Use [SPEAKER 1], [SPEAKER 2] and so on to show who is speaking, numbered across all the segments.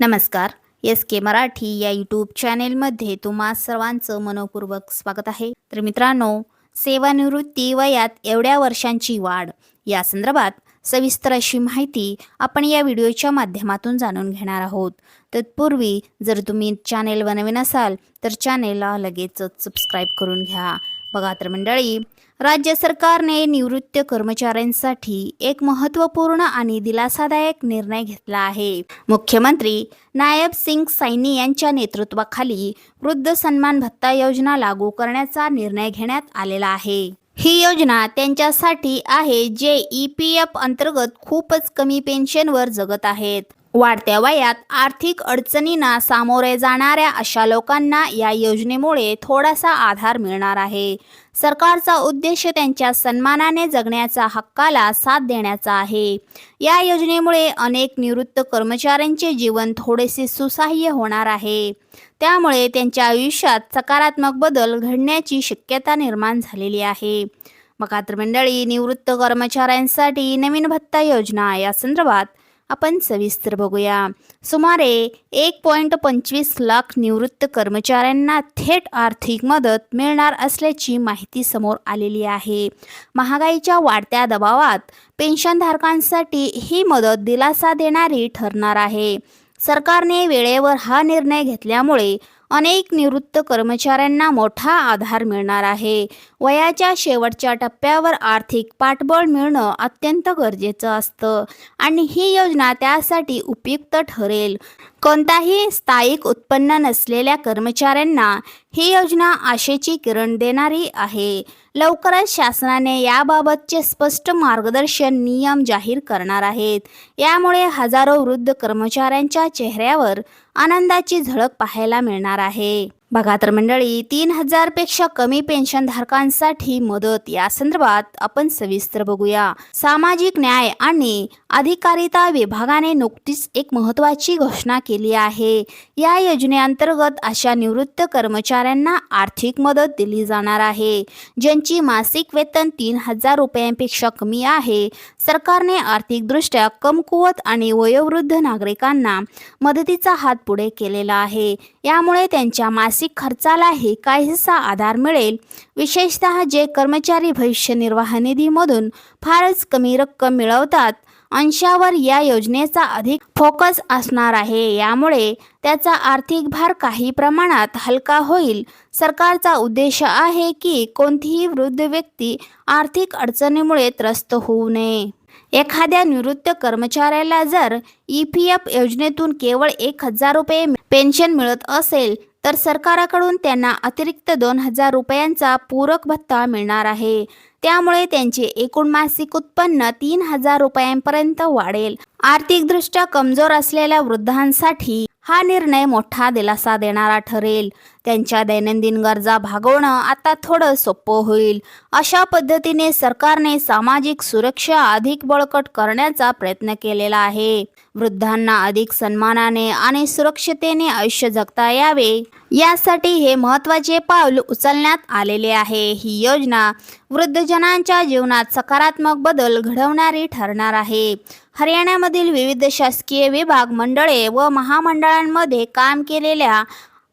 [SPEAKER 1] नमस्कार एस के मराठी या यूट्यूब चॅनेलमध्ये तुम्हा सर्वांचं मनपूर्वक स्वागत आहे. तर मित्रांनो सेवानिवृत्ती वयात एवढ्या वर्षांची वाढ या संदर्भात सविस्तर अशी माहिती आपण या व्हिडिओच्या माध्यमातून जाणून घेणार आहोत. तत्पूर्वी जर तुम्ही चॅनेलवर नवीन असाल तर चॅनेलला लगेचच सबस्क्राईब करून घ्या. बघा तर मंडळी राज्य सरकारने निवृत्त कर्मचाऱ्यांसाठी एक महत्त्वपूर्ण आणि दिलासादायक निर्णय घेतला आहे. मुख्यमंत्री नायब सिंग सैनी यांच्या नेतृत्वाखाली वृद्ध सन्मान भत्ता योजना लागू करण्याचा निर्णय घेण्यात आलेला आहे. ही योजना त्यांच्यासाठी आहे जे ई पी एफ अंतर्गत खूपच कमी पेन्शनवर जगत आहेत. वाढत्या वयात आर्थिक अडचणींना सामोरे जाणाऱ्या अशा लोकांना या योजनेमुळे थोडासा आधार मिळणार आहे. सरकारचा उद्देश त्यांच्या सन्मानाने जगण्याच्या हक्काला साथ देण्याचा आहे. या योजनेमुळे अनेक निवृत्त कर्मचाऱ्यांचे जीवन थोडेसे सुसह्य होणार आहे. त्यामुळे त्यांच्या आयुष्यात सकारात्मक बदल घडण्याची शक्यता निर्माण झालेली आहे. बघा मंडळी निवृत्त कर्मचाऱ्यांसाठी नवीन भत्ता योजना या संदर्भात आपण सविस्तर बघूया. सुमारे एक पॉईंट पंचवीस लाख निवृत्त कर्मचाऱ्यांना थेट आर्थिक मदत मिळणार असल्याची माहिती समोर आलेली आहे. महागाईच्या वाढत्या दबावात पेन्शनधारकांसाठी ही मदत दिलासा देणारी ठरणार आहे. सरकारने वेळेवर हा निर्णय घेतल्यामुळे अनेक निवृत्त कर्मचाऱ्यांना मोठा आधार मिळणार आहे. वयाच्या शेवटच्या टप्प्यावर आर्थिक पाठबळ मिळणं अत्यंत गरजेचं असतं आणि ही योजना त्यासाठी उपयुक्त ठरेल. कोणताही स्थायिक उत्पन्न नसलेल्या कर्मचाऱ्यांना ही योजना आशेची किरण देणारी आहे. लवकरच शासनाने याबाबतचे स्पष्ट मार्गदर्शन नियम जाहीर करणार आहेत. यामुळे हजारो वृद्ध कर्मचाऱ्यांच्या चेहऱ्यावर आनंदाची झळक पाहायला मिळणार आहे. बघा तर मंडळी तीन हजारपेक्षा कमी पेन्शनधारकांसाठी मदत. या संदर्भात आपण सविस्तर बघूया. सामाजिक न्याय आणि अधिकारिता विभागाने नुकतीच एक महत्वाची घोषणा केली आहे. या योजनेअंतर्गत अशा निवृत्त कर्मचाऱ्यांना आर्थिक मदत दिली जाणार आहे. ज्यांची मासिक वेतन तीन हजार रुपयांपेक्षा कमी आहे सरकारने आर्थिकदृष्ट्या कमकुवत आणि वयोवृद्ध नागरिकांना मदतीचा हात पुढे केलेला आहे. यामुळे त्यांच्या मासिक मासिक खर्चालाही काहीसा आधार मिळेल. विशेषतः जे कर्मचारी भविष्य निर्वाह निधीमधून फारच कमी रक्कम मिळवतात अंशावर या योजनेचा अधिक फोकस असणार आहे. यामुळे त्याचा आर्थिक भार काही प्रमाणात हलका होईल. सरकारचा उद्देश आहे की कोणतीही वृद्ध व्यक्ती आर्थिक अडचणीमुळे त्रस्त होऊ नये. एखाद्या निवृत्त कर्मचाऱ्याला जर ई पी एफ योजनेतून केवळ एक हजार रुपये पेन्शन मिळत असेल तर सरकाराकडून त्यांना अतिरिक्त दोन हजार रुपयांचा पूरक भत्ता मिळणार आहे. त्यामुळे त्यांचे एकूण मासिक उत्पन्न तीन हजार रुपयांपर्यंत वाढेल. आर्थिकदृष्ट्या कमजोर असलेल्या वृद्धांसाठी हा निर्णय मोठा दिलासा देणारा ठरेल. त्यांच्या दैनंदिन गरजा भागवणं आता थोडं सोपं होईल. अशा पद्धतीने सरकारने सामाजिक सुरक्षा अधिक बळकट करण्याचा प्रयत्न केलेला आहे. वृद्धांना अधिक सन्मानाने आणि सुरक्षतेने आयुष्य जगता यावे. यासाठी हे महत्त्वाचे पाऊल उचलण्यात आलेले आहे. ही योजना वृद्धजनांच्या जीवनात सकारात्मक बदल घडवणारी ठरणार आहे. हरियाणामधील विविध शासकीय विभाग मंडळे व महामंडळांमध्ये काम केलेल्या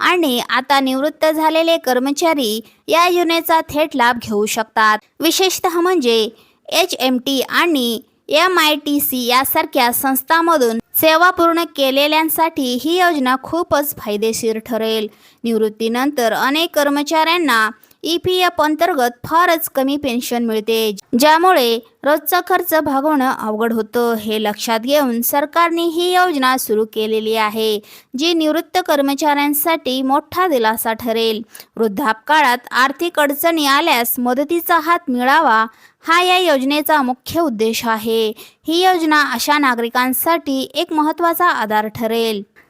[SPEAKER 1] आणि आता निवृत्त झालेले कर्मचारी या योजनेचा थेट लाभ घेऊ शकतात. विशेषतः म्हणजे एच एम टी आणि एम आय टी सी यासारख्या संस्थांमधून सेवा पूर्ण केलेल्यांसाठी ही योजना खूपच फायदेशीर ठरेल. निवृत्तीनंतर अनेक कर्मचाऱ्यांना ई पी एफ अंतर्गत फारच कमी पेन्शन मिळते ज्यामुळे रोजचा खर्च भागवणं अवघड होतं. हे लक्षात घेऊन सरकारने ही योजना सुरू केलेली आहे जी निवृत्त कर्मचाऱ्यांसाठी मोठा दिलासा ठरेल. वृद्धापकाळात आर्थिक अडचणी आल्यास मदतीचा हात मिळावा हा या योजनेचा मुख्य उद्देश आहे. ही योजना अशा नागरिकांसाठी एक महत्त्वाचा आधार ठरेल.